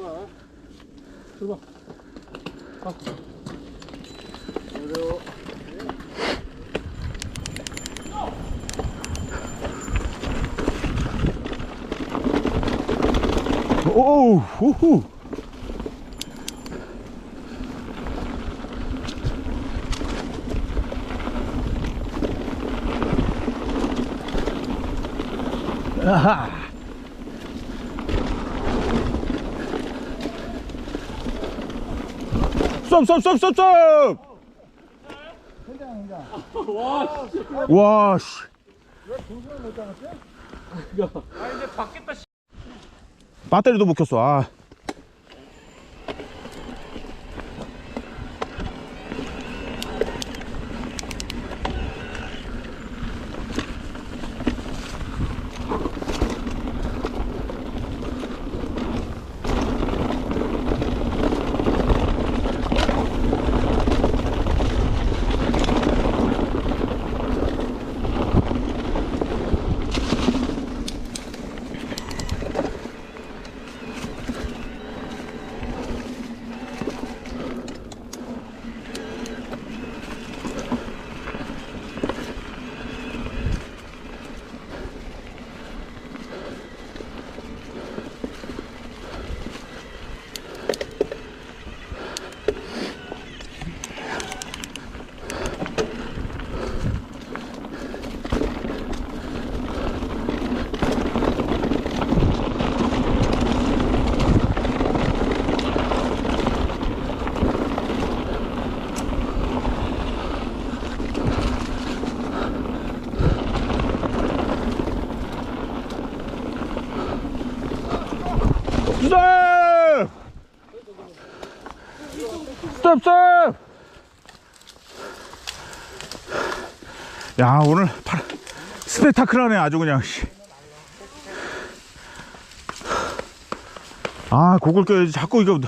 들어봐. 들어봐. 가. 어려워. 오우 후후 아하 쏨쏨쏨쏨쏨 와, 씨. 와씨 아, 이제 받겠다, 씨. 배터리도 못 켰어 아 스톱! 스톱 스톱! 야 오늘 파, 스펙타클하네 아주 그냥 씨. 아 고글 껴야지 자꾸 이거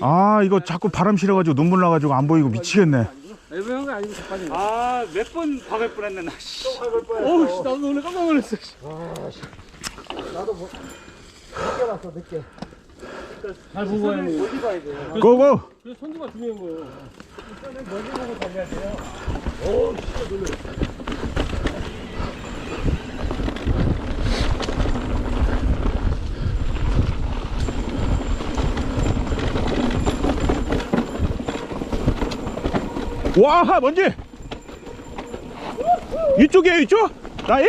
아 이거 자꾸 바람 실어가지고 눈물 나가지고 안 보이고 미치겠네 애매한 거 아니고 자빠진 거. 아, 몇 번 박을 뻔했네, 나, 씨. 어우, 씨, 나도 오늘 깜짝 놀랐어, 씨. 나도 뭐 늦게 왔어 늦게 잘 보고 가야 돼. 어디 봐야 돼? 고고 그래서 선두가 중요한 거예요. 와 뭔지 이쪽이에요 이쪽 나이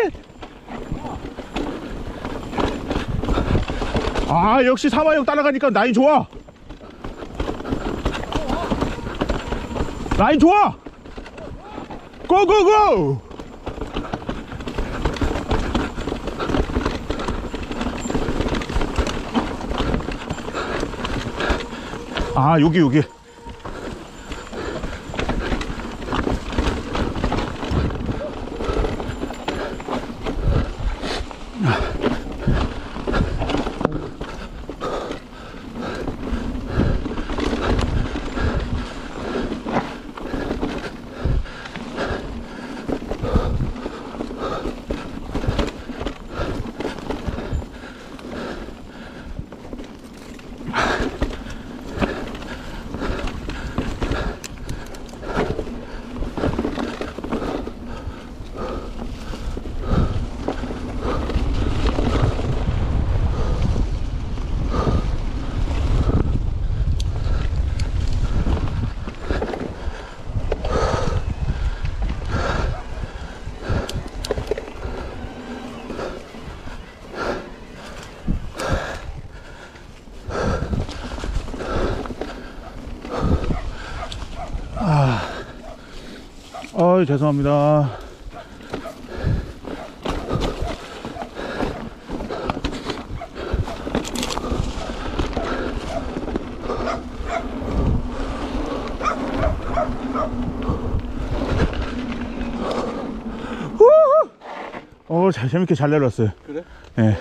아 역시 사마형 따라가니까 나이 좋아. 나이 좋아. 고고고! 아 여기 여기 어이 죄송합니다! 어, 잘, 재밌게 잘 내려왔어요. 그래? 예.